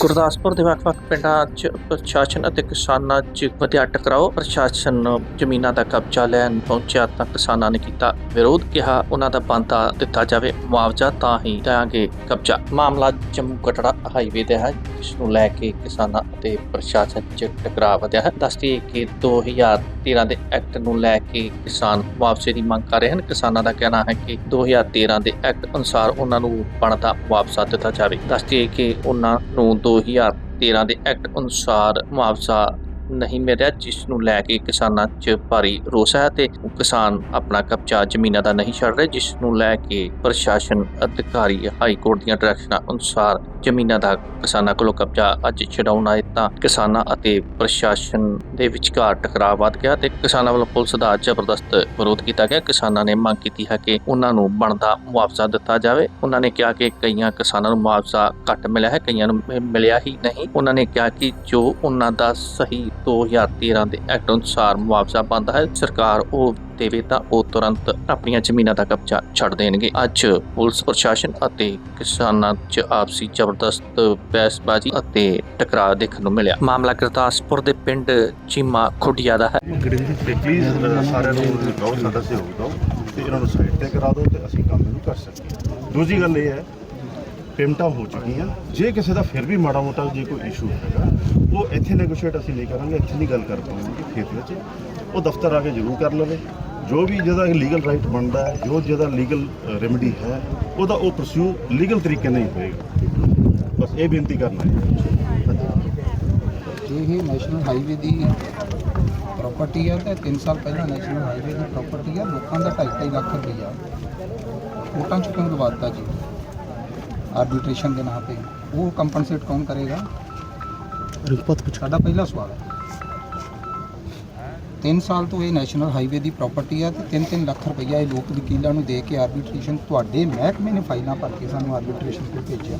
ਗੁਰਦਾਸਪੁਰ ਦੇ ਵੱਖ-ਵੱਖ ਪਿੰਡਾਂ 'ਚ ਪ੍ਰਸ਼ਾਸਨ ਅਤੇ ਕਿਸਾਨਾਂ 'ਚ ਵਧਿਆ ਟਕਰਾਓ। ਪ੍ਰਸ਼ਾਸਨ ਜ਼ਮੀਨਾਂ ਦਾ ਕਬਜ਼ਾ ਲੈਣ ਪਹੁੰਚਿਆ ਤਾਂ ਕਿਸਾਨਾਂ ਨੇ ਕੀਤਾ ਵਿਰੋਧ, ਕਿਹਾ ਉਹਨਾਂ ਦਾ ਬੰਦਾ ਦਿੱਤਾ ਜਾਵੇ ਮੁਆਵਜ਼ਾ ਤਾਂ ਹੀ ਦੇਾਂਗੇ ਕਬਜ਼ਾ। ਮਾਮਲਾ ਜੰਮੂ ਕਟੜਾ ਹਾਈਵੇ ਦਾ ਹੈ, ਜਿਸ ਨੂੰ ਲੈ ਕੇ ਕਿਸਾਨਾਂ ਅਤੇ ਪ੍ਰਸ਼ਾਸਨ 'ਚ ਟਕਰਾਅ ਵਧਿਆ ਹੈ। ਦੱਸਦੀ ਕਿ 2013 ਦੇ ਐਕਟ ਨੂੰ ਲੈ ਕੇ ਕਿਸਾਨ ਮੁਆਵਜ਼ੇ ਦੀ ਮੰਗ ਕਰ ਰਹੇ ਹਨ। ਕਿਸਾਨਾਂ ਦਾ ਕਹਿਣਾ ਹੈ ਕਿ 2013 ਦੇ ਐਕਟ ਅਨੁਸਾਰ ਉਹਨਾਂ ਨੂੰ ਬਣਦਾ ਮੁਆਵਜ਼ਾ ਦਿੱਤਾ ਜਾਵੇ। ਦੱਸਦੀ ਕਿ ਉਹਨਾਂ ਨੂੰ 2013 ਦੇ ਐਕਟ ਅਨੁਸਾਰ ਮੁਆਵਜ਼ਾ ਨਹੀਂ ਮਿਲ ਰਿਹਾ ਜਿਸ ਨੂੰ ਲੈ ਕੇ ਕਿਸਾਨਾਂ 'ਚ ਭਾਰੀ ਰੋਸ ਹੈ ਤੇ ਕਿਸਾਨ ਆਪਣਾ ਕਬਜ਼ਾ ਜ਼ਮੀਨਾਂ ਦਾ ਨਹੀਂ ਛੱਡ ਰਹੇ, ਜਿਸ ਨੂੰ ਲੈ ਕੇ ਪ੍ਰਸ਼ਾਸਨ, ਅਧਿਕਾਰੀ, ਹਾਈ ਕੋਰਟ ਦੀਆਂ ਡਾਇਰੈਕਸ਼ਨਾਂ ਅਨੁਸਾਰ ਜ਼ਮੀਨਾਂ ਦਾ ਕਿਸਾਨਾਂ ਕੋਲੋਂ ਕਬਜ਼ਾ ਅੱਜ ਛਡਾਉਣ ਆਏ ਤਾਂ ਕਿਸਾਨਾਂ ਅਤੇ ਪ੍ਰਸ਼ਾਸਨ ਦੇ ਵਿਚਕਾਰ ਟਕਰਾਅ ਵੱਧ ਗਿਆ ਤੇ ਕਿਸਾਨਾਂ ਵੱਲੋਂ ਪੁਲਿਸ ਦਾ ਜ਼ਬਰਦਸਤ ਵਿਰੋਧ ਕੀਤਾ ਗਿਆ। ਕਿਸਾਨਾਂ ਨੇ ਮੰਗ ਕੀਤੀ ਹੈ ਕਿ ਉਹਨਾਂ ਨੂੰ ਬਣਦਾ ਮੁਆਵਜ਼ਾ ਦਿੱਤਾ ਜਾਵੇ। ਉਹਨਾਂ ਨੇ ਕਿਹਾ ਕਿ ਕਈਆਂ ਕਿਸਾਨਾਂ ਨੂੰ ਮੁਆਵਜ਼ਾ ਘੱਟ ਮਿਲਿਆ ਹੈ, ਕਈਆਂ ਨੂੰ ਮਿਲਿਆ ਹੀ ਨਹੀਂ। ਉਹਨਾਂ ਨੇ ਕਿਹਾ ਕਿ ਜੋ ਉਹਨਾਂ ਦਾ ਸਹੀ 2013 ਦੇ ਐਕਟ ਅਨੁਸਾਰ ਮੁਆਵਜ਼ਾ ਬਣਦਾ ਹੈ। ਸਰਕਾਰ ਉਹ ਦੇਵੇ ਤਾਂ ਉਹ ਤੁਰੰਤ ਆਪਣੀਆਂ ਜ਼ਮੀਨਾਂ ਦਾ ਕਬਜ਼ਾ ਛੱਡ ਦੇਣਗੇ। ਅੱਜ ਪੁਲਿਸ ਪ੍ਰਸ਼ਾਸਨ ਅਤੇ ਕਿਸਾਨਾਂ 'ਚ ਆਪਸੀ ਜ਼ਬਰਦਸਤ ਬਹਿਸਬਾਜ਼ੀ ਅਤੇ ਟਕਰਾਅ ਦੇਖਣ ਨੂੰ ਮਿਲਿਆ। ਮਾਮਲਾ ਗੁਰਦਾਸਪੁਰ ਦੇ ਪਿੰਡ ਚੀਮਾ ਖੁੱਡੀਆ ਦਾ ਹੈ। ਪਲੀਜ਼ ਸਾਰਿਆਂ ਨੂੰ ਕਹੋ ਸਾਡਾ ਸਹਿਯੋਗ ਦਿਓ ਤੇ ਇਹਨਾਂ ਨੂੰ ਸਾਈਡ ਤੇ ਕਰਾ ਦਿਓ ਤੇ ਅਸੀਂ ਕੰਮ ਨੂੰ ਕਰ ਸਕੀਏ। ਦੂਜੀ ਗੱਲ ਇਹ ਹੈ ਪੇਮੈਂਟਾਂ ਹੋ ਚੁੱਕੀਆਂ। ਜੇ ਕਿਸੇ ਦਾ ਫਿਰ ਵੀ ਮਾੜਾ ਮੋਟਾ ਜੇ ਕੋਈ ਇਸ਼ੂ ਹੈਗਾ, ਉਹ ਇੱਥੇ ਨੈਗੋਸ਼ੀਏਟ ਅਸੀਂ ਨਹੀਂ ਕਰਾਂਗੇ, ਇੱਥੇ ਨਹੀਂ ਗੱਲ ਕਰ ਪਾਵਾਂਗੇ ਖੇਤ ਵਿੱਚ। ਉਹ ਦਫ਼ਤਰ ਆ ਕੇ ਜ਼ਰੂਰ ਕਰ ਲਵੇ। ਜੋ ਵੀ ਜਿਹਦਾ ਲੀਗਲ ਰਾਈਟ ਬਣਦਾ ਹੈ, ਜੋ ਜਿਹਦਾ ਲੀਗਲ ਰੈਮਡੀ ਹੈ, ਉਹਦਾ ਉਹ ਪਰਸਿਊ ਲੀਗਲ ਤਰੀਕੇ ਨਾਲ ਹੀ ਹੋਏਗਾ। ਬਸ ਇਹ ਬੇਨਤੀ ਕਰਨਾ ਹੈ। ਇਹ ਨੈਸ਼ਨਲ ਹਾਈਵੇ ਦੀ ਪ੍ਰਾਪਰਟੀ ਹੈ ਤੇ 3 ਸਾਲ ਪਹਿਲਾਂ ਨੈਸ਼ਨਲ ਹਾਈਵੇ ਦੀ ਪ੍ਰਾਪਰਟੀ ਹੈ ਲੋਕਾਂ ਦਾ 2.5 ਲੱਖ ਰੁਪਈਆ। ਵੋਟਾਂ ਚ ਕਿਉਂ ਲਵਾਤਾ ਜੀ? ਆਰਬਿਟ੍ਰੇਸ਼ਨ ਦੇ ਨਾਂ ਤੇ। ਉਹ ਕੰਪਨਸੇਟ ਕੌਣ ਕਰੇਗਾ? ਸਾਡਾ ਪਹਿਲਾ ਸਵਾਲ ਹੈ। 3 ਸਾਲ ਤੋਂ ਇਹ ਨੈਸ਼ਨਲ ਹਾਈਵੇ ਦੀ ਪ੍ਰਾਪਰਟੀ ਹੈ ਤੇ 3-3 ਲੱਖ ਰੁਪਈਆ ਇਹ ਲੋਕ ਵਕੀਲਾਂ ਨੂੰ ਦੇ ਕੇ ਆਰਬਿਟ੍ਰੇਸ਼ਨ ਤੁਹਾਡੇ ਮਹਿਕਮੇ ਨੇ ਫਾਈਲਾਂ ਭਰ ਕੇ ਸਾਨੂੰ ਆਰਬਿਟ੍ਰੇਸ਼ਨ ਤੇ ਭੇਜਿਆ।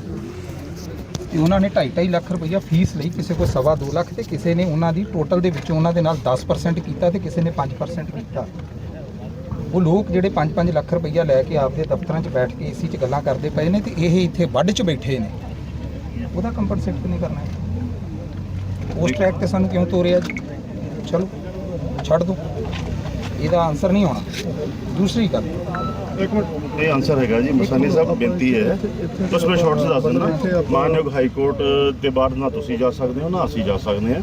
ਤੇ ਉਹਨਾਂ ਨੇ 2.5 ਲੱਖ ਰੁਪਈਆ ਫੀਸ ਲਈ ਕਿਸੇ ਕੋਲ ਸਵਾ ਦੋ ਲੱਖ ਤੇ ਕਿਸੇ ਨੇ ਉਹਨਾਂ ਦੀ ਟੋਟਲ ਦੇ ਵਿੱਚੋਂ ਉਹਨਾਂ ਦੇ ਨਾਲ 10% ਕੀਤਾ ਤੇ ਕਿਸੇ ਨੇ 5% ਕੀਤਾ। ਉਹ ਲੋਕ ਜਿਹੜੇ 5-5 ਲੱਖ ਰੁਪਈਆ ਲੈ ਕੇ ਆਪਦੇ ਦਫ਼ਤਰਾਂ 'ਚ ਬੈਠ ਕੇ ਏਸੀ 'ਚ ਗੱਲਾਂ ਕਰਦੇ ਪਏ ਨੇ ਤੇ ਇਹ ਇੱਥੇ ਵੱਢ 'ਚ ਬੈਠੇ ਨੇ। ਉਹਦਾ ਕੰਪਨਸੇਟ ਕਿਉਂ ਨਹੀਂ ਕਰਨਾ ਉਸ ਟਰੈਕ ਤੇ ਸਾਨੂੰ ਕਿਉਂ ਤੋਰਿਆ ਜੀ? ਚਲੋ, ਛੱਡ ਦੋ। ਇਹਦਾ ਆਨਸਰ ਨਹੀਂ ਹੋਣਾ ਦੂਸਰੀ ਗੱਲ। ਇੱਕ ਮਿੰਟ ਇਹ ਆਨਸਰ ਹੈਗਾ ਜੀ ਮਸਾਨੀ ਸਾਹਿਬ ਬੇਨਤੀ ਹੈ। ਤੁਸੀਂ ਮੈਂ ਸ਼ਾਰਟ ਦੱਸ ਦਿੰਦਾ ਮਾਨਯੋਗ ਹਾਈ ਕੋਰਟ ਦੇ ਬਾਅਦ ਨਾ ਤੁਸੀਂ ਜਾ ਸਕਦੇ ਹੋ ਨਾ ਅਸੀਂ ਜਾ ਸਕਦੇ ਹਾਂ।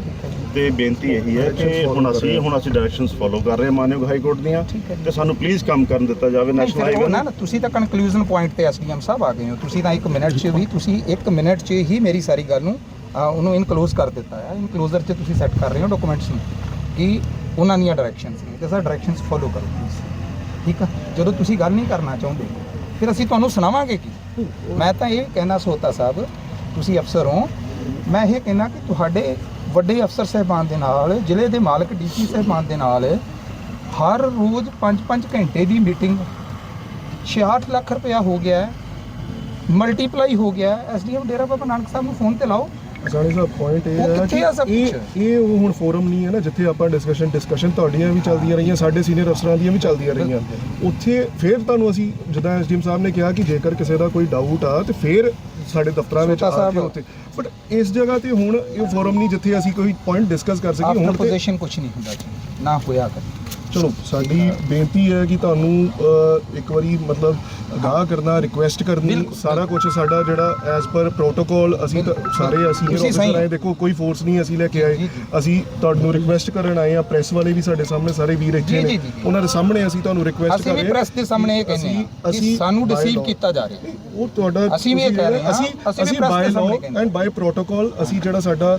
ਤੇ ਬੇਨਤੀ ਇਹੀ ਹੈ ਕਿ ਹੁਣ ਅਸੀਂ ਹੁਣ ਅਸੀਂ ਡਾਇਰੈਕਸ਼ਨਸ ਫੋਲੋ ਕਰ ਰਹੇ ਹਾਂ ਮਾਨਯੋਗ ਹਾਈ ਕੋਰਟ ਦੀਆਂ। ਤੇ ਸਾਨੂੰ ਪਲੀਜ਼ ਕੰਮ ਕਰਨ ਦਿੱਤਾ ਜਾਵੇ ਨੈਸ਼ਨਲ ਹਾਈਵੇ ਨਾ ਨਾ, ਤੁਸੀਂ ਤਾਂ ਕਨਕਲੂਜਨ ਪੁਆਇੰਟ ਤੇ ਐਸਡੀਐਮ ਸਾਹਿਬ ਆ ਗਏ ਹੋ। ਤੁਸੀਂ ਤਾਂ 1 ਮਿੰਟ 'ਚ ਵੀ ਤੁਸੀਂ 1 ਮਿੰਟ 'ਚ ਹੀ ਮੇਰੀ ਸਾਰੀ ਗੱਲ ਨੂੰ ਉਹਨੂੰ ਇਨਕਲੋਜ਼ ਕਰ ਦਿੱਤਾ ਹੈ ਇਨਕਲੋਜ਼ਰ 'ਚ ਤੁਸੀਂ ਸੈੱਟ ਕਰ ਰਹੇ ਹੋ ਡਾਕੂਮੈਂਟਸ ਨੂੰ। ਕਿ ਉਹਨਾਂ ਦੀਆਂ ਡਾਇਰੈਕਸ਼ਨਸ ਨੇ ਤੇ ਸਰ ਡਾਇਰੈਕਸ਼ਨਸ ਫੋਲੋ ਕਰੋ ਪਲੀਜ਼ ਠੀਕ ਆ? ਜਦੋਂ ਤੁਸੀਂ ਗੱਲ ਨਹੀਂ ਕਰਨਾ ਚਾਹੁੰਦੇ, ਫਿਰ ਅਸੀਂ ਤੁਹਾਨੂੰ ਸੁਣਾਵਾਂਗੇ ਕੀ? ਮੈਂ ਤਾਂ ਇਹ ਕਹਿਣਾ ਸੋਤਾ ਸਾਹਿਬ, ਤੁਸੀਂ ਅਫਸਰ ਹੋ, ਮੈਂ ਇਹ ਕਹਿਣਾ ਕਿ ਤੁਹਾਡੇ ਵੱਡੇ ਅਫਸਰ ਸਹਿਬਾਨ ਦੇ ਨਾਲ, ਜ਼ਿਲ੍ਹੇ ਦੇ ਮਾਲਕ ਡੀਸੀ ਸਹਿਬਾਨ ਦੇ ਨਾਲ, ਹਰ ਰੋਜ਼ 5-5 ਘੰਟੇ ਦੀ ਮੀਟਿੰਗ 66 ਲੱਖ ਰੁਪਇਆ ਹੋ ਗਿਆ ਮਲਟੀਪਲਾਈ ਹੋ ਗਿਆ ਐਸਡੀਐਮ ਡੇਰਾ ਬਾਬਾ ਨਾਨਕ ਸਾਹਿਬ ਨੂੰ ਫੋਨ ਤੇ ਲਾਓ। ਸਾਡੀ ਸਾਹਿਬ ਪੁਆਇੰਟ ਇਹ ਉਹ ਹੈ ਕਿੱਥੇ ਆ ਸਭ ਕਿ ਇਹ ਕੁਛ? ਇਹ ਉਹ ਹੁਣ ਫੋਰਮ ਨਹੀਂ ਹੈ ਨਾ ਜਿੱਥੇ ਆਪਾਂ ਡਿਸਕਸ਼ਨ ਡਿਸਕਸ਼ਨ ਤੁਹਾਡੀਆਂ ਵੀ ਚੱਲਦੀਆਂ ਰਹੀਆਂ ਸਾਡੇ ਸੀਨੀਅਰ ਅਫਸਰਾਂ ਦੀਆਂ ਵੀ ਚੱਲਦੀਆਂ ਰਹੀਆਂ ਉੱਥੇ ਫਿਰ ਤੁਹਾਨੂੰ ਅਸੀਂ ਜਿੱਦਾਂ ਐਸਡੀਐਮ ਸਾਹਿਬ ਨੇ ਕਿਹਾ ਕਿ ਜੇਕਰ ਕਿਸੇ ਦਾ ਕੋਈ ਡਾਊਟ ਆ ਤੇ ਫਿਰ ਸਾਡੇ ਦਫ਼ਤਰਾਂ ਵਿੱਚ ਆ ਕੇ। ਉੱਥੇ ਬਟ ਇਸ ਜਗ੍ਹਾ ਤੇ ਹੁਣ ਇਹ ਫੋਰਮ ਨਹੀਂ ਜਿੱਥੇ ਅਸੀਂ ਕੋਈ ਪੁਆਇੰਟ ਡਿਸਕਸ ਕਰ ਸਕੀਏ ਹੁਣ ਤੇ ਪੋਜੀਸ਼ਨ ਕੁਝ ਨਹੀਂ ਹੁੰਦਾ ਜੀ ਨਾ ਹੋਇਆ ਕਰ ਚਲੋ ਸਾਡੀ ਬੇਨਤੀ ਹੈ ਕਿ ਤੁਹਾਨੂੰ ਅਹ, ਇੱਕ ਵਾਰੀ ਮਤਲਬ ਅਗਾਹ ਕਰਨਾ ਰਿਕੁਐਸਟ ਕਰਨੀ ਸਾਰਾ ਕੁਝ ਸਾਡਾ ਜਿਹੜਾ ਐਜ਼ ਪਰ ਪ੍ਰੋਟੋਕਾਲ ਅਸੀਂ ਤਾਂ। ਸਾਰੇ ਅਸੀਂ ਅਫਸਰ ਆਏ ਦੇਖੋ ਕੋਈ ਫੋਰਸ ਨਹੀਂ ਅਸੀਂ ਲੈ ਕੇ ਆਏ। ਅਸੀਂ ਤੁਹਾਨੂੰ ਰਿਕੁਐਸਟ ਕਰਨ ਆਏ ਆ ਪ੍ਰੈਸ ਵਾਲੇ ਵੀ ਸਾਡੇ ਸਾਹਮਣੇ ਸਾਰੇ ਵੀਰ ਇੱਥੇ ਨੇ। ਉਹਨਾਂ ਦੇ ਸਾਹਮਣੇ ਅਸੀਂ ਤੁਹਾਨੂੰ ਰਿਕੁਐਸਟ ਅਸੀਂ ਵੀ ਪ੍ਰੈਸ ਦੇ ਸਾਹਮਣੇ ਇਹ ਕਹਿੰਦੇ ਹਾਂ ਕਿ ਸਾਨੂੰ ਡਿਸੀਵ ਕੀਤਾ ਜਾ ਰਿਹਾ ਉਹ ਤੁਹਾਡਾ ਅਸੀਂ ਵੀ ਇਹ ਕਹਿ ਰਹੇ ਹਾਂ, ਅਸੀਂ ਅਸੀਂ ਅਸੀਂ ਬਾਈ ਦੇ ਸਾਹਮਣੇ ਲਾਅ ਐਂਡ ਬਾਈ ਪ੍ਰੋਟੋਕਾਲ ਅਸੀਂ ਜਿਹੜਾ ਸਾਡਾ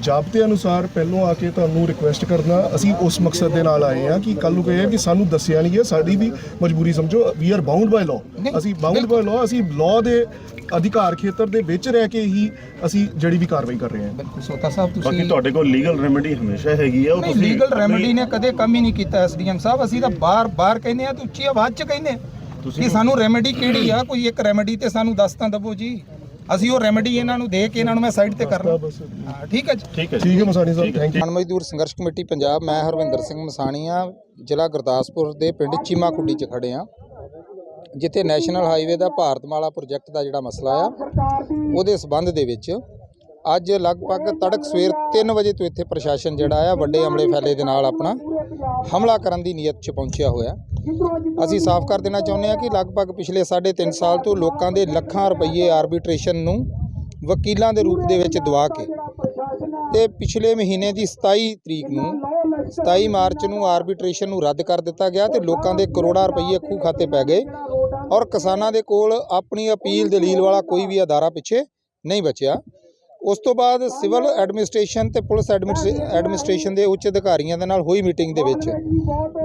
ਜਾਬਤੇ ਅਨੁਸਾਰ ਪਹਿਲੋਂ ਆ ਕੇ ਤੁਹਾਨੂੰ ਰਿਕੁਐਸਟ ਕਰਨਾ ਅਸੀਂ ਉਸ ਮਕਸਦ ਦੇ ਨਾਲ ਆਏ ਆ ਕਿ ਕੱਲ ਨੂੰ ਕਹੇ ਕਿ ਸਾਨੂੰ ਦੱਸਿਆ ਨਹੀਂ ਹੈ ਸਾਡੀ ਵੀ ਮਜਬੂਰੀ ਸਮਝੋ we are bound by law ਅਸੀਂ ਬਾਉਂਡ ਬਾਈ ਲਾਅ ਅਸੀਂ ਲਾਅ ਦੇ ਅਧਿਕਾਰ ਖੇਤਰ ਦੇ ਵਿੱਚ ਰਹਿ ਕੇ ਹੀ ਅਸੀਂ ਜਿਹੜੀ ਵੀ ਕਾਰਵਾਈ ਕਰ ਰਹੇ ਹਾਂ। ਬਿਲਕੁਲ ਸੋਤਾ ਸਾਹਿਬ ਬਾਕੀ ਤੁਸੀਂ ਤੁਹਾਡੇ ਕੋਲ ਲੀਗਲ ਰੈਮੇਡੀ ਹਮੇਸ਼ਾ ਹੈਗੀ ਆ ਉਹ ਤੁਸੀਂ ਲੀਗਲ ਰੈਮੇਡੀ ਨੇ ਕਦੇ ਕੰਮ ਹੀ ਨਹੀਂ ਕੀਤਾ ਐਸਡੀਐਮ ਸਾਹਿਬ ਅਸੀਂ ਤਾਂ ਬਾਰ-ਬਾਰ ਕਹਿੰਦੇ ਆ ਤੇ ਉੱਚੀ ਆਵਾਜ਼ 'ਚ ਕਹਿੰਦੇ ਆ ਕਿ ਸਾਨੂੰ ਰੈਮੇਡੀ ਕਿਹੜੀ ਆ? ਕੋਈ ਇੱਕ ਰੈਮੇਡੀ ਤੇ ਸਾਨੂੰ ਦੱਸ ਤਾਂ ਦਵੋ ਜੀ। ਅਸੀਂ ਉਹ ਰੈਮੇਡੀ ਇਹਨਾਂ ਨੂੰ ਦੇ ਕੇ ਇਹਨਾਂ ਨੂੰ ਮੈਂ ਸਾਈਡ ਤੇ ਕਰ ਲਾਂ ਬਸ ਹਾਂ ਠੀਕ ਹੈ ਜੀ ਠੀਕ ਹੈ। ਠੀਕ ਹੈ ਸਾਹਿਬ। ਥੈਂਕ ਯੂ ਮਜ਼ਦੂਰ ਸੰਘਰਸ਼ ਕਮੇਟੀ ਪੰਜਾਬ ਮੈਂ ਹਰਵਿੰਦਰ ਸਿੰਘ ਮਸਾਣੀਆਂ ਜ਼ਿਲ੍ਹਾ ਗੁਰਦਾਸਪੁਰ ਦੇ ਪਿੰਡ ਚੀਮਾ ਕੁੱਡੀ 'ਚ ਖੜੇ ਆ ਜਿੱਥੇ ਨੈਸ਼ਨਲ ਹਾਈਵੇ ਦਾ ਭਾਰਤਮਾਲਾ ਪ੍ਰੋਜੈਕਟ ਦਾ ਜਿਹੜਾ ਮਸਲਾ ਆ ਉਹਦੇ ਸਬੰਧ ਦੇ ਵਿੱਚ ਅੱਜ ਲਗਭਗ ਤੜਕ ਸਵੇਰ 3 ਵਜੇ ਤੋਂ ਇੱਥੇ ਪ੍ਰਸ਼ਾਸਨ ਜਿਹੜਾ ਆ, ਵੱਡੇ ਹਮਲੇ ਫੈਲੇ ਦੇ ਨਾਲ ਆਪਣਾ ਹਮਲਾ ਕਰਨ ਦੀ ਨੀਅਤ 'ਚ ਪਹੁੰਚਿਆ ਹੋਇਆ। ਅਸੀਂ ਸਾਫ਼ ਕਰ ਦੇਣਾ ਚਾਹੁੰਦੇ ਹਾਂ ਕਿ ਲਗਭਗ ਪਿਛਲੇ 3.5 ਸਾਲ ਤੋਂ ਲੋਕਾਂ ਦੇ ਲੱਖਾਂ ਰੁਪਏ ਆਰਬਿਟ੍ਰੇਸ਼ਨ ਨੂੰ ਵਕੀਲਾਂ ਦੇ ਰੂਪ ਦੇ ਵਿੱਚ ਦਵਾ ਕੇ ਤੇ ਪਿਛਲੇ ਮਹੀਨੇ ਦੀ 27 ਤਰੀਕ ਨੂੰ 27 ਮਾਰਚ ਨੂੰ ਆਰਬਿਟ੍ਰੇਸ਼ਨ ਨੂੰ ਰੱਦ ਕਰ ਦਿੱਤਾ ਗਿਆ ਤੇ ਲੋਕਾਂ ਦੇ ਕਰੋੜਾਂ ਰੁਪਏ ਖੂਹ ਖਾਤੇ ਪੈ ਗਏ ਔਰ ਕਿਸਾਨਾਂ ਦੇ ਕੋਲ ਆਪਣੀ ਅਪੀਲ ਦਲੀਲ ਵਾਲਾ ਕੋਈ ਵੀ ਅਦਾਰਾ ਪਿੱਛੇ ਨਹੀਂ ਬਚਿਆ। ਉਸ ਤੋਂ ਬਾਅਦ ਸਿਵਲ ਐਡਮਿਨਿਸਟ੍ਰੇਸ਼ਨ ਤੇ ਪੁਲਿਸ ਐਡਮਿਨਿਸਟ੍ਰੇ- ਐਡਮਿਨਿਸਟ੍ਰੇਸ਼ਨ ਦੇ ਉੱਚ ਅਧਿਕਾਰੀਆਂ ਦੇ ਨਾਲ ਹੋਈ ਮੀਟਿੰਗ ਦੇ ਵਿੱਚ।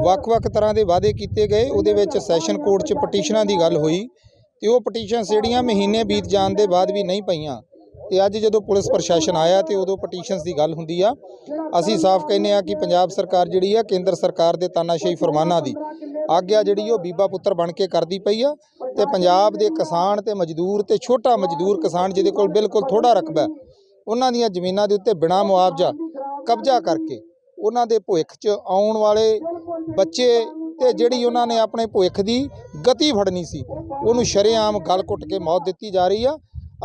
ਵੱਖ-ਵੱਖ ਤਰ੍ਹਾਂ ਦੇ ਵਾਅਦੇ ਕੀਤੇ ਗਏ। ਉਹਦੇ ਵਿੱਚ ਸੈਸ਼ਨ ਕੋਰਟ 'ਚ ਪਟੀਸ਼ਨਾਂ ਦੀ ਗੱਲ ਹੋਈ ਤੇ ਉਹ ਪਟੀਸ਼ਨਸ ਜਿਹੜੀਆਂ ਮਹੀਨੇ ਬੀਤ ਜਾਣ ਦੇ ਬਾਅਦ ਵੀ ਨਹੀਂ ਪਈਆਂ। ਤੇ ਅੱਜ ਜਦੋਂ ਪੁਲਿਸ ਪ੍ਰਸ਼ਾਸਨ ਆਇਆ ਤੇ ਉਦੋਂ ਪਟੀਸ਼ਨਸ ਦੀ ਗੱਲ ਹੁੰਦੀ ਆ। ਅਸੀਂ ਸਾਫ਼ ਕਹਿੰਦੇ ਆ ਕਿ ਪੰਜਾਬ ਸਰਕਾਰ ਜਿਹੜੀ ਆ ਕੇਂਦਰ ਸਰਕਾਰ ਦੇ ਤਾਨਾਸ਼ਾਹੀ ਫਰਮਾਨਾਂ ਦੀ ਆਗਿਆ ਜਿਹੜੀ ਉਹ ਬੀਬਾ ਪੁੱਤਰ ਬਣ ਕੇ ਕਰਦੀ ਪਈ ਆ। ਤੇ ਪੰਜਾਬ ਦੇ ਕਿਸਾਨ ਤੇ ਮਜ਼ਦੂਰ ਤੇ ਛੋਟਾ ਮਜ਼ਦੂਰ ਕਿਸਾਨ ਜਿਹਦੇ ਕੋਲ ਬਿਲਕੁਲ ਥੋੜਾ ਰਕਬਾ ਉਹਨਾਂ ਦੀਆਂ ਜ਼ਮੀਨਾਂ ਦੇ ਉੱਤੇ ਬਿਨਾਂ ਮੁਆਵਜ਼ਾ ਕਬਜ਼ਾ ਕਰਕੇ ਉਹਨਾਂ ਦੇ ਭੁੱਖ 'ਚ ਆਉਣ ਵਾਲੇ ਬੱਚੇ ਤੇ ਜਿਹੜੀ ਉਹਨਾਂ ਨੇ ਆਪਣੇ ਭੁੱਖ ਦੀ ਗਤੀ ਫੜਨੀ ਸੀ, ਉਹਨੂੰ ਸ਼ਰੇਆਮ ਗਲ ਘੁੱਟ ਕੇ ਮੌਤ ਦਿੱਤੀ ਜਾ ਰਹੀ ਆ।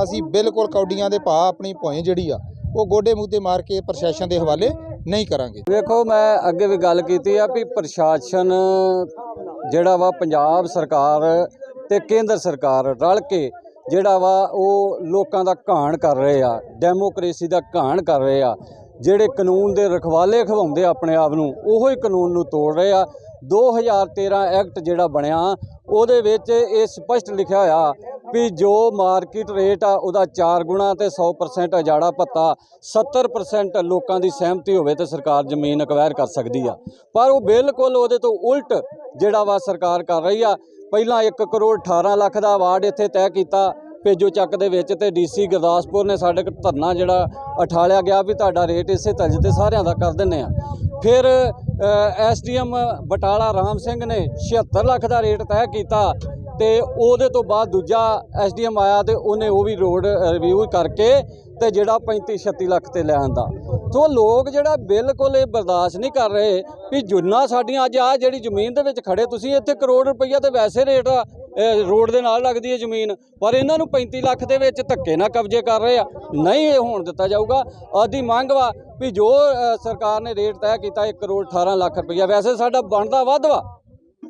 ਅਸੀਂ ਬਿਲਕੁਲ ਕੌਡੀਆਂ ਦੇ ਭਾਅ ਆਪਣੀ ਭੋਏ ਜਿਹੜੀ ਆ, ਉਹ ਗੋਡੇ ਮੂਤੇ ਮਾਰ ਕੇ ਪ੍ਰਸ਼ਾਸਨ ਦੇ ਹਵਾਲੇ ਨਹੀਂ ਕਰਾਂਗੇ। ਵੇਖੋ, ਮੈਂ ਅੱਗੇ ਵੀ ਗੱਲ ਕੀਤੀ ਆ ਵੀ ਪ੍ਰਸ਼ਾਸਨ ਜਿਹੜਾ ਵਾ ਪੰਜਾਬ ਸਰਕਾਰ ਤੇ ਕੇਂਦਰ ਸਰਕਾਰ ਰਲ ਕੇ ਜਿਹੜਾ ਵਾ ਉਹ ਲੋਕਾਂ ਦਾ ਘਾਣ ਕਰ ਰਹੇ ਆ, ਡੈਮੋਕ੍ਰੇਸੀ ਦਾ ਘਾਣ ਕਰ ਰਹੇ ਆ, ਜਿਹੜੇ ਕਾਨੂੰਨ ਦੇ ਰਖਵਾਲੇ ਖਵਾਉਂਦੇ ਆਪਣੇ ਆਪ ਨੂੰ, ਉਹੋ ਹੀ ਕਾਨੂੰਨ ਨੂੰ ਤੋੜ ਰਹੇ ਆ। 2013 ਐਕਟ ਜਿਹੜਾ ਬਣਿਆ, ਉਹਦੇ ਵਿੱਚ ਇਹ ਸਪਸ਼ਟ ਲਿਖਿਆ ਹੋਇਆ ਵੀ ਜੋ ਮਾਰਕੀਟ ਰੇਟ ਆ, ਉਹਦਾ 4 ਗੁਣਾ ਤੇ 100% ਅਜਾੜਾ ਭੱਤਾ 70% ਲੋਕਾਂ ਦੀ ਸਹਿਮਤੀ ਹੋਵੇ ਤੇ ਸਰਕਾਰ ਜ਼ਮੀਨ ਅਕਵਾਇਰ ਕਰ ਸਕਦੀ ਆ। ਪਰ ਉਹ ਬਿਲਕੁਲ ਉਹਦੇ ਤੋਂ ਉਲਟ ਜਿਹੜਾ ਵਾ ਸਰਕਾਰ ਕਰ ਰਹੀ ਆ ਪਹਿਲਾਂ 1 ਕਰੋੜ 18 ਲੱਖ ਦਾ ਅਵਾਰਡ ਇੱਥੇ ਤੈਅ ਕੀਤਾ ਪੇਜੋ ਚੱਕ ਦੇ ਵਿੱਚ ਤੇ ਡੀਸੀ ਗੁਰਦਾਸਪੁਰ ਨੇ ਸਾਡੇ ਕੋਲ ਧਰਨਾ ਜਿਹੜਾ ਉਠਾਲਿਆ ਗਿਆ ਵੀ ਤੁਹਾਡਾ ਰੇਟ ਇਸੇ ਤਰ੍ਹਾਂ ਤੇ ਸਾਰਿਆਂ ਦਾ ਕਰ ਦਿੰਨੇ ਆ। ਫਿਰ ਐਸਡੀਐਮ ਬਟਾਲਾ ਰਾਮ ਸਿੰਘ ਨੇ 76 ਲੱਖ ਦਾ ਰੇਟ ਤੈਅ ਕੀਤਾ ਤੇ ਉਹਦੇ ਤੋਂ ਬਾਅਦ ਦੂਜਾ ਐਸਡੀਐਮ ਆਇਆ ਤੇ ਉਹਨੇ ਉਹ ਵੀ ਰੋਡ ਰਿਵਿਊ ਕਰਕੇ ਤੇ ਜਿਹੜਾ 35 36 ਲੱਖ ਤੇ ਲੈ ਆਂਦਾ। ਸੋ ਲੋਕ ਜਿਹੜਾ ਬਿਲਕੁਲ ਇਹ ਬਰਦਾਸ਼ਤ ਨਹੀਂ ਕਰ ਰਹੇ ਵੀ ਜੁਨਾ ਸਾਡੀਆਂ, ਅੱਜ ਆ ਜਿਹੜੀ ਜ਼ਮੀਨ ਦੇ ਵਿੱਚ ਖੜੇ, ਤੁਸੀਂ ਇੱਥੇ ਕਰੋੜ ਰੁਪਈਆ ਤੇ ਵੈਸੇ ਰੇਟ ਰੋਡ ਦੇ ਨਾਲ ਲੱਗਦੀ ਹੈ ਜ਼ਮੀਨ, ਪਰ ਇਹਨਾਂ ਨੂੰ 35 ਲੱਖ ਦੇ ਵਿੱਚ ਧੱਕੇ ਨਾਲ ਕਬਜ਼ੇ ਕਰ ਰਹੇ ਆ। ਨਹੀਂ ਇਹ ਹੋਣ ਦਿੱਤਾ ਜਾਊਗਾ। ਆਦੀ ਮੰਗ ਵਾ ਵੀ ਜੋ ਸਰਕਾਰ ਨੇ ਰੇਟ ਤੈਅ ਕੀਤਾ 1 ਕਰੋੜ 18 ਲੱਖ ਰੁਪਈਆ, ਵੈਸੇ ਸਾਡਾ ਬਣਦਾ ਵੱਧ ਵਾ।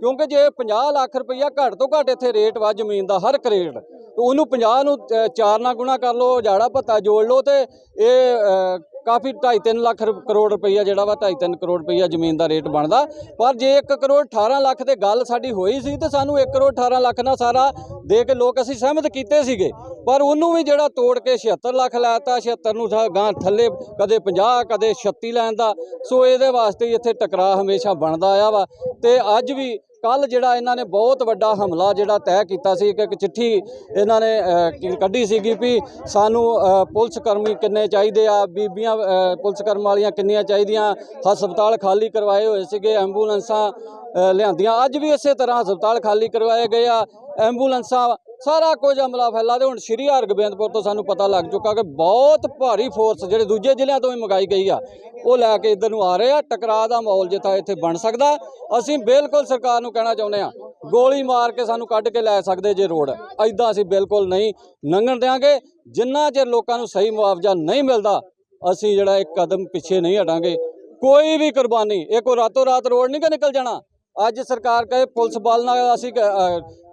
ਕਿਉਂਕਿ ਜੇ 50 ਲੱਖ ਰੁਪਈਆ ਘੱਟ ਤੋਂ ਘੱਟ ਇੱਥੇ ਰੇਟ ਵਾ ਜ਼ਮੀਨ ਦਾ ਹਰ ਕਰੇਡ ਤੇ ਉਹਨੂੰ 50 ਨੂੰ ਅ, ਨਾਲ ਗੁਣਾ ਕਰ ਲਓ ਜਾੜਾ ਭੱਤਾ ਜੋੜ ਲਓ ਤੇ ਇਹ ਅ, ਕਾਫੀ 2.5 ਲੱਖ ਰੁ- ਕਰੋੜ ਰੁਪਈਆ ਜਿਹੜਾ ਵਾ 2.5 ਕਰੋੜ ਰੁਪਈਆ ਜ਼ਮੀਨ ਦਾ ਰੇਟ ਬਣਦਾ। ਪਰ ਜੇ 1 ਕਰੋੜ 18 ਲੱਖ ਤੇ ਗੱਲ ਸਾਡੀ ਹੋਈ ਸੀ ਤੇ ਸਾਨੂੰ 1 ਕਰੋੜ 18 ਲੱਖ ਨਾਲ ਸਾਰਾ ਦੇ ਕੇ ਲੋਕ ਅਸੀਂ ਸਹਿਮਤ ਕੀਤੇ ਸੀਗੇ। ਪਰ ਉਹਨੂੰ ਵੀ ਜਿਹੜਾ ਤੋੜ ਕੇ 76 ਲੱਖ ਲਾਤਾ 76 ਨੂੰ ਥਾ- ਗਾਂ ਥੱਲੇ ਕਦੇ 50 ਕਦੇ 36 ਲੈਣ ਦਾ ਸੋ ਇਹਦੇ ਵਾਸਤੇ ਇੱਥੇ ਟਕਰਾਅ ਹਮੇਸ਼ਾ ਬਣਦਾ ਆਇਆ ਵਾ। ਤੇ ਅੱਜ ਵੀ ਕੱਲ ਜਿਹੜਾ ਇਹਨਾਂ ਨੇ ਬਹੁਤ ਵੱਡਾ ਹਮਲਾ ਜਿਹੜਾ ਤੈਅ ਕੀਤਾ ਸੀ ਕਿ ਇੱਕ ਚਿੱਠੀ ਇਹਨਾਂ ਨੇ ਕੱਢੀ ਸੀਗੀ ਵੀ ਸਾਨੂੰ ਪੁਲਿਸ ਕਰਮੀ ਕਿੰਨੇ ਚਾਹੀਦੇ ਆ, ਬੀਬੀਆਂ ਪੁਲਿਸ ਕਰਮ ਵਾਲੀਆਂ ਕਿੰਨੀਆਂ ਚਾਹੀਦੀਆਂ, ਹਸਪਤਾਲ ਖਾਲੀ ਕਰਵਾਏ ਹੋਏ ਸੀਗੇ, ਐਂਬੂਲੈਂਸਾਂ ਲਿਆਂਦੀਆਂ। ਅੱਜ ਵੀ ਇਸੇ ਤਰ੍ਹਾਂ ਹਸਪਤਾਲ ਖਾਲੀ ਕਰਵਾਏ ਗਏ ਆ। ਐਂਬੂਲੈਂਸਾਂ, ਸਾਰਾ ਕੁਝ ਅਮਲਾ ਫੈਲਾ ਤੇ ਹੁਣ ਸ਼੍ਰੀ ਹਰਗੋਬਿੰਦਪੁਰ ਤੋਂ ਸਾਨੂੰ ਪਤਾ ਲੱਗ ਚੁੱਕਾ ਕਿ ਬਹੁਤ ਭਾਰੀ ਫੋਰਸ ਜਿਹੜੇ ਦੂਜੇ ਜ਼ਿਲ੍ਹਿਆਂ ਤੋਂ ਵੀ ਮੰਗਾਈ ਗਈ ਆ, ਉਹ ਲੈ ਕੇ ਇੱਧਰ ਨੂੰ ਆ ਰਹੇ ਆ। ਟਕਰਾਅ ਦਾ ਮਾਹੌਲ ਜਿੱਥਾ ਇੱਥੇ ਬਣ ਸਕਦਾ। ਅਸੀਂ ਬਿਲਕੁਲ ਸਰਕਾਰ ਨੂੰ ਕਹਿਣਾ ਚਾਹੁੰਦੇ ਆ, ਗੋਲੀ ਮਾਰ ਕੇ ਸਾਨੂੰ ਕੱਢ ਕੇ ਲੈ ਸਕਦੇ ਜੇ ਰੋਡ। ਐਦਾਂ ਅਸੀਂ ਬਿਲਕੁਲ ਨਹੀਂ ਲੰਘਣ ਦਿਆਂਗੇ। ਜਿੰਨਾ ਚਿਰ ਲੋਕਾਂ ਨੂੰ ਸਹੀ ਮੁਆਵਜ਼ਾ ਨਹੀਂ ਮਿਲਦਾ, ਅਸੀਂ ਜਿਹੜਾ ਇੱਕ ਕਦਮ ਪਿੱਛੇ ਨਹੀਂ ਹਟਾਂਗੇ। ਕੋਈ ਵੀ ਕੁਰਬਾਨੀ, ਇਹ ਕੋਈ ਰਾਤੋਂ ਰਾਤ ਰੋਡ ਨਹੀਂ ਕਿ ਨਿਕਲ ਜਾਣਾ? ਅੱਜ ਸਰਕਾਰ ਕਹੇ ਪੁਲਿਸ ਬਲ ਨਾਲ ਅਸੀਂ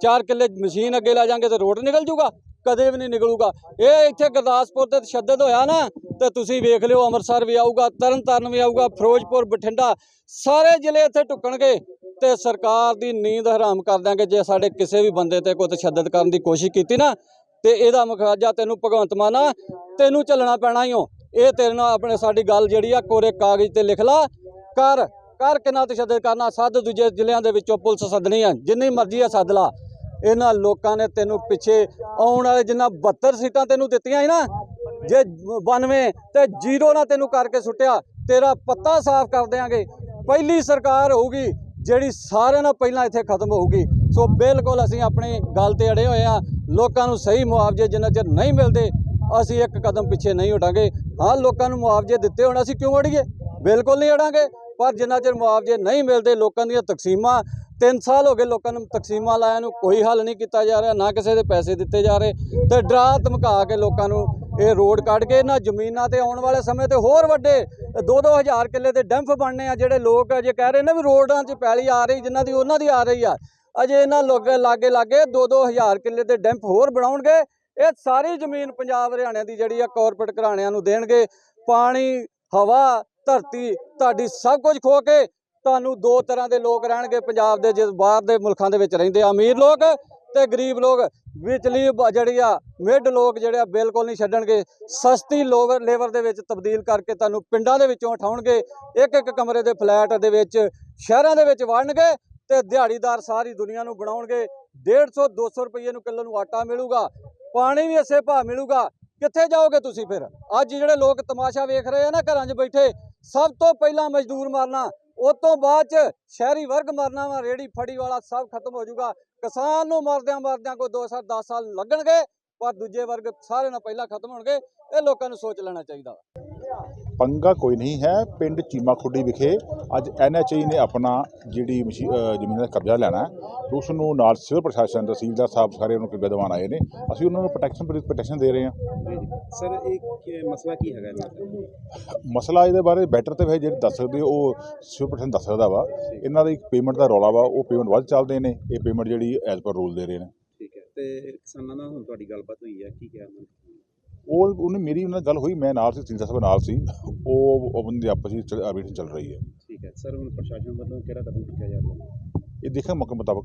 4 ਕਿੱਲੇ ਮਸ਼ੀਨ ਅੱਗੇ ਲੈ ਜਾਾਂਗੇ ਤੇ ਰੋਡ ਨਿਕਲ ਜੂਗਾ, ਕਦੇ ਵੀ ਨਹੀਂ ਨਿਕਲੂਗਾ। ਇਹ ਇੱਥੇ ਗੁਰਦਾਸਪੁਰ ਤੇ ਤਸ਼ੱਦਦ ਹੋਇਆ ਨਾ, ਤੇ ਤੁਸੀਂ ਵੇਖ ਲਿਓ, ਅੰਮ੍ਰਿਤਸਰ ਵੀ ਆਊਗਾ, ਤਰਨਤਾਰਨ ਵੀ ਆਊਗਾ, ਫਿਰੋਜ਼ਪੁਰ, ਬਠਿੰਡਾ, ਸਾਰੇ ਜ਼ਿਲ੍ਹੇ ਇੱਥੇ ਟੁੱਕਣਗੇ ਤੇ ਸਰਕਾਰ ਦੀ ਨੀਂਦ ਹਰਾਮ ਕਰ ਦਾਂਗੇ ਜੇ ਸਾਡੇ ਕਿਸੇ ਵੀ ਬੰਦੇ ਤੇ ਕੋਈ ਤਸ਼ੱਦਦ ਕਰਨ ਦੀ ਕੋਸ਼ਿਸ਼ ਕੀਤੀ ਨਾ, ਤੇ ਇਹਦਾ ਮੁਖਰਾਜਾ ਤੈਨੂੰ ਭਗਵੰਤ ਮਾਨਾ ਤੈਨੂੰ ਚੱਲਣਾ ਪੈਣਾ ਹੀ ਹੋ ਇਹ ਤੇਰੇ ਨਾਲ ਆਪਣੇ ਸਾਡੀ ਗੱਲ ਜਿਹੜੀ ਆ, ਕੋਰੇ ਕਾਗਜ਼ ਤੇ ਲਿਖ ਲਾ, ਕਰ। ਕਰ ਕਿੰਨਾ ਤਸ਼ੱਦਦ ਕਰਨਾ, ਸੱਦ ਦੂਜੇ ਜ਼ਿਲ੍ਹਿਆਂ ਦੇ ਵਿੱਚੋਂ ਪੁਲਿਸ ਸੱਦਣੀ ਆ, ਜਿੰਨੀ ਮਰਜ਼ੀ ਆ ਸੱਦ ਲਾ। ਇਹਨਾਂ ਲੋਕਾਂ ਨੇ ਤੈਨੂੰ ਪਿੱਛੇ ਆਉਣ ਵਾਲੇ ਜਿੰਨਾ 72 ਸੀਟਾਂ ਤੈਨੂੰ ਦਿੱਤੀਆਂ ਸੀ ਨਾ, ਜੇ 92 ਤੇ ਜ਼ੀਰੋ ਨਾਲ ਤੈਨੂੰ ਕਰਕੇ ਸੁੱਟਿਆ, ਤੇਰਾ ਪੱਤਾ ਸਾਫ਼ ਕਰ ਦਿਆਂਗੇ। ਪਹਿਲੀ ਸਰਕਾਰ ਹੋਊਗੀ, ਜਿਹੜੀ ਸਾਰਿਆਂ ਨਾਲ ਪਹਿਲਾਂ ਇੱਥੇ ਖਤਮ ਹੋਊਗੀ। ਸੋ ਬਿਲਕੁਲ ਅਸੀਂ ਆਪਣੀ ਗੱਲ ਤੇ ਅੜੇ ਹੋਏ ਆ। ਲੋਕਾਂ ਨੂੰ ਸਹੀ ਮੁਆਵਜ਼ੇ ਜਿੰਨਾ ਚਿਰ ਨਹੀਂ ਮਿਲਦੇ, ਅਸੀਂ ਇੱਕ ਕਦਮ ਪਿੱਛੇ ਨਹੀਂ ਹਟਾਂਗੇ। ਹਾਂ, ਲੋਕਾਂ ਨੂੰ ਮੁਆਵਜ਼ੇ ਦਿੱਤੇ ਹੋਣ, ਅਸੀਂ ਕਿਉਂ ਅੜੀਏ? ਬਿਲਕੁਲ ਨਹੀਂ ਅੜਾਂਗੇ। ਪਰ ਜਿੰਨਾ ਚਿਰ ਮੁਆਵਜ਼ੇ ਨਹੀਂ ਮਿਲਦੇ ਲੋਕਾਂ ਦੀਆਂ ਤਕਸੀਮਾਂ 3 ਸਾਲ ਹੋ ਗਏ ਲੋਕਾਂ ਨੂੰ ਤਕਸੀਮਾਂ ਲਾਇਆ ਨੂੰ ਕੋਈ ਹੱਲ ਨਹੀਂ ਕੀਤਾ ਜਾ ਰਿਹਾ, ਨਾ ਕਿਸੇ ਦੇ ਪੈਸੇ ਦਿੱਤੇ ਜਾ ਰਹੇ ਤੇ ਡਰਾ ਧਮਕਾ ਕੇ ਲੋਕਾਂ ਨੂੰ ਇਹ ਰੋਡ ਕੱਢ ਕੇ, ਇਹਨਾਂ ਜ਼ਮੀਨਾਂ ਤੇ ਆਉਣ ਵਾਲੇ ਸਮੇਂ ਤੇ ਹੋਰ ਵੱਡੇ 2-2000 ਕਿੱਲੇ ਦੇ ਡੈਂਫ ਬਣਨੇ ਆ, ਜਿਹੜੇ ਲੋਕ ਅਜੇ ਕਹਿ ਰਹੇ ਨੇ ਵੀ ਰੋਡਾਂ 'ਚ ਪੈਲੀ ਆ ਰਹੀ, ਜਿਨ੍ਹਾਂ ਦੀ ਉਹਨਾਂ ਦੀ ਆ ਰਹੀ ਆ। ਅਜੇ ਇਹਨਾਂ ਲੋਕ ਲਾਗੇ ਲਾਗੇ 2-2000 ਕਿੱਲੇ ਦੇ ਡੈਂਪ ਹੋਰ ਬਣਾਉਣਗੇ। ਇਹ ਸਾਰੀ ਜ਼ਮੀਨ ਪੰਜਾਬ ਹਰਿਆਣੇ ਦੀ ਜਿਹੜੀ ਆ ਕਾਰਪੋਰੇਟ ਘਰਾਣਿਆਂ ਨੂੰ ਦੇਣਗੇ। ਪਾਣੀ, ਹਵਾ ਧਰਤੀ ਤੁਹਾਡੀ ਸਭ ਕੁਝ ਖੋ ਕੇ ਤੁਹਾਨੂੰ ਦੋ ਤਰ੍ਹਾਂ ਦੇ ਲੋਕ ਰਹਿਣਗੇ, ਪੰਜਾਬ ਦੇ ਜਿਸ ਬਾਹਰ ਦੇ ਮੁਲਕਾਂ ਦੇ ਵਿੱਚ ਰਹਿੰਦੇ ਆ। ਅਮੀਰ ਲੋਕ ਤੇ ਗਰੀਬ ਲੋਕ। ਵਿਚਲੀ ਜਿਹੜੀ ਆ, ਮਿਡ ਲੋਕ ਜਿਹੜੇ ਆ, ਬਿਲਕੁਲ ਨਹੀਂ ਛੱਡਣਗੇ। ਸਸਤੀ ਲੋਵਰ, ਲੇਬਰ ਦੇ ਵਿੱਚ ਤਬਦੀਲ ਕਰਕੇ ਤੁਹਾਨੂੰ ਪਿੰਡਾਂ ਦੇ ਵਿੱਚੋਂ ਉਠਾਉਣਗੇ। ਇੱਕ ਇੱਕ ਕਮਰੇ ਦੇ ਫਲੈਟ ਦੇ ਵਿੱਚ, ਸ਼ਹਿਰਾਂ ਦੇ ਵਿੱਚ ਵੜਨਗੇ ਤੇ ਦਿਹਾੜੀਦਾਰ ਸਾਰੀ ਦੁਨੀਆ ਨੂੰ ਬਣਾਉਣਗੇ। 150 200 ਰੁਪਏ ਨੂੰ ਕਿਲੋ ਨੂੰ ਆਟਾ ਮਿਲੂਗਾ, ਪਾਣੀ ਵੀ ਇਸੇ ਭਾਅ ਮਿਲੂਗਾ। ਕਿੱਥੇ ਜਾਓਗੇ ਤੁਸੀਂ ਫਿਰ? ਅੱਜ ਜਿਹੜੇ ਲੋਕ ਤਮਾਸ਼ਾ ਵੇਖ ਰਹੇ ਆ ਨਾ, ਘਰਾਂ 'ਚ ਬੈਠੇ ਸਭ ਤੋਂ ਪਹਿਲਾਂ ਮਜ਼ਦੂਰ ਮਰਨਾ, ਉਸ ਤੋਂ ਬਾਅਦ ਚ ਸ਼ਹਿਰੀ ਵਰਗ ਮਰਨਾ ਵਾ, ਰੇੜੀ ਫੜੀ ਵਾਲਾ ਸਭ ਖਤਮ ਹੋ ਜਾਊਗਾ। ਕਿਸਾਨ ਨੂੰ ਮਰਦਿਆਂ ਮਰਦਿਆਂ ਕੋਈ 2 ਸਾਲ 10 ਸਾਲ ਲੱਗਣਗੇ, ਪਰ ਦੂਜੇ ਵਰਗ ਸਾਰੇ ਨਾਲ ਪਹਿਲਾਂ ਖਤਮ ਹੋਣਗੇ, ਇਹ ਲੋਕਾਂ ਨੂੰ ਸੋਚ ਲੈਣਾ ਚਾਹੀਦਾ ਪੰਗਾ ਕੋਈ ਨਹੀਂ ਹੈ। ਪਿੰਡ ਚੀਮਾ ਖੁੱਡੀ ਵਿਖੇ ਅੱਜ ਐਨਐਚਆਈ ਨੇ ਆਪਣਾ ਜਿਹੜੀ ਜ਼ਮੀਨ ਦਾ ਕਬਜ਼ਾ ਲੈਣਾ ਹੈ। ਉਸ ਨੂੰ ਨਾਲ ਸਿਵਲ ਪ੍ਰਸ਼ਾਸਨ ਤਹਿਸੀਲਦਾਰ ਸਾਹਿਬ ਸਾਰੇ ਉਹਨੂੰ ਕਿਰਪਾ ਦਿਵਾਉਣ ਆਏ ਨੇ। ਅਸੀਂ ਉਹਨਾਂ ਨੂੰ ਪ੍ਰੋਟੈਕਸ਼ਨ ਪ੍ਰੋਟੈਕਸ਼ਨ ਦੇ ਰਹੇ ਹਾਂ। ਸਰ ਇਹ ਮਸਲਾ ਕੀ ਹੈਗਾ ਮਸਲਾ ਇਹਦੇ ਬਾਰੇ ਬੈਟਰ ਤੇ ਫਿਰ ਜਿਹੜੇ ਦੱਸ ਸਕਦੇ ਉਹ ਸਿਵਲ ਪ੍ਰਸ਼ਾਸਨ ਦੱਸ ਸਕਦਾ ਵਾ। ਇਹਨਾਂ ਦਾ ਇੱਕ ਪੇਮੈਂਟ ਦਾ ਰੌਲਾ ਵਾ ਉਹ ਪੇਮੈਂਟ ਵੱਧ ਚੱਲਦੇ ਨੇ। ਇਹ ਪੇਮੈਂਟ ਜਿਹੜੀ ਐਜ਼ ਪਰ ਰੂਲ ਦੇ ਰਹੇ ਨੇ। ਠੀਕ ਹੈ। ਤੇ ਕਿਸਾਨਾਂ ਨਾਲ ਹੁਣ ਤੁਹਾਡੀ ਗੱਲਬਾਤ ਹੋਈ ਹੈ। ਕੀ ਕਿਹਾ ਉਹਨਾਂ ਨੇ? ਉਹ ਉਹਨੇ ਮੇਰੀ ਉਹਨਾਂ ਨਾਲ ਗੱਲ ਹੋਈ ਮੈਂ ਨਾਲ ਸੀ ਸਿੰਧਾ ਸਾਹਿਬ ਨਾਲ ਸੀ। ਉਹ ਉਹਨਾਂ ਦੀ ਆਪਸ ਵਿੱਚ ਆਰਬਿਟ੍ਰੇਸ਼ਨ ਚੱਲ ਰਹੀ ਹੈ। ਠੀਕ ਹੈ ਸਰ ਹੁਣ ਪ੍ਰਸ਼ਾਸਨ ਵੱਲੋਂ ਕਿਹੜਾ ਕਦਮ ਚੁੱਕਿਆ ਜਾ ਰਿਹਾ? ਇਹ ਦੇਖਾਂ ਮੌਕੇ ਮੁਤਾਬਕ।